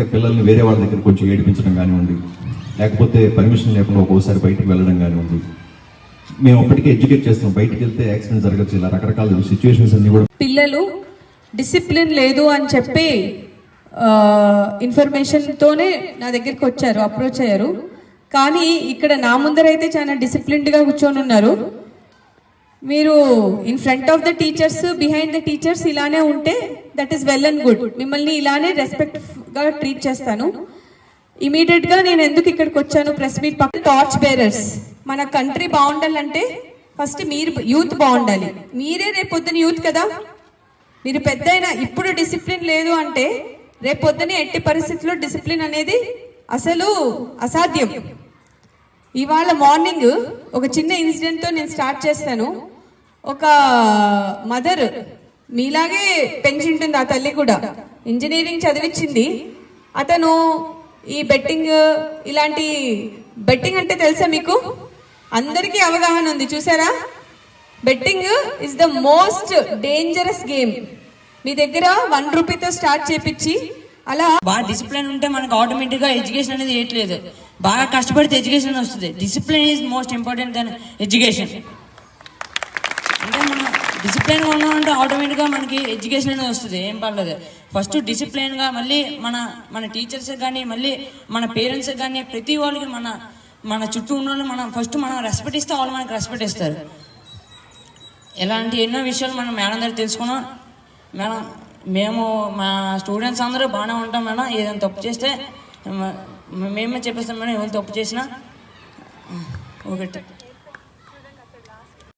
అంటే పిల్లల్ని వేరే వాళ్ళ దగ్గర కొంచెం ఏడిపించడం కానివ్వండి లేకపోతే పర్మిషన్ లేకుండా ఒక్కోసారి బయటికి వెళ్ళడం కానివ్వండి మేము అప్పటికే ఎడ్యుకేట్ చేస్తాం. బయటికి వెళ్తే యాక్సిడెంట్ జరగచ్చు ఇలా రకరకాల సిచ్యువేషన్స్ అన్ని కూడా. పిల్లలు డిసిప్లిన్ లేదు అని చెప్పి ఇన్ఫర్మేషన్తోనే నా దగ్గరికి వచ్చారు అప్రోచ్ అయ్యారు. కానీ ఇక్కడ నా ముందరైతే చాలా డిసిప్లిన్డ్గా కూర్చొని ఉన్నారు. మీరు in front of the teachers behind the teachers ఇలానే ఉంటే that is well and good మిమ్మల్ని ఇలానే రెస్పెక్ట్ గా ట్రీట్ చేస్తాను. ఇమీడియట్గా నేను ఎందుకు ఇక్కడికి వచ్చాను? ప్రెస్ మీట్ పక్కన టార్చ్ బేరర్స్ మన కంట్రీ బాగుండాలంటే ఫస్ట్ మీరు యూత్ బాగుండాలి. మీరే రేపు పొద్దున యూత్ కదా? మీరు పెద్ద ఇప్పుడు డిసిప్లిన్ లేదు అంటే రేపు పొద్దున ఎట్టి పరిస్థితుల్లో డిసిప్లిన్ అనేది అసలు అసాధ్యం. ఇవాళ మార్నింగ్ ఒక చిన్న ఇన్సిడెంట్తో నేను స్టార్ట్ చేస్తాను. ఒక మదర్ మీలాగే పెంచింటుంది ఆ తల్లి కూడా. ఇంజనీరింగ్ చదివించింది. అతను ఈ బెట్టింగ్ ఇలాంటి బెట్టింగ్ అంటే తెలుసా మీకు? అందరికీ అవగాహన ఉంది చూసారా? Betting is the most dangerous game మీ దగ్గర వన్ రూపీతో స్టార్ట్ చేపించి అలా బాగా డిసిప్లిన్ ఉంటే మనకు ఆటోమేటిక్గా ఎడ్యుకేషన్ అనేది ఏట్లేదు. బాగా కష్టపడితే ఎడ్యుకేషన్ వస్తుంది. Discipline is most important then education మనం డిసిప్లిన్గా ఉన్నామంటే ఆటోమేటిక్గా మనకి ఎడ్యుకేషన్ అనేది వస్తుంది ఏం పర్లేదు. ఫస్ట్ డిసిప్లిన్గా మళ్ళీ మన మన టీచర్స్ కానీ మళ్ళీ మన పేరెంట్స్ కానీ ప్రతి వాళ్ళకి మన మన చుట్టూ ఉన్న వాళ్ళు మనం ఫస్ట్ మనం రెస్పెక్ట్ ఇస్తే వాళ్ళు మనకి రెస్పెక్ట్ ఇస్తారు. ఇలాంటి ఎన్నో విషయాలు మనం మేడం దగ్గర తెలుసుకున్నాం. మేడం మేము మా స్టూడెంట్స్ అందరూ బాగానే ఉంటాం మేడం. ఏదైనా తప్పు చేస్తే మేమే చెప్పేస్తాం మేడం ఎవరు తప్పు చేసినా. ఒకటి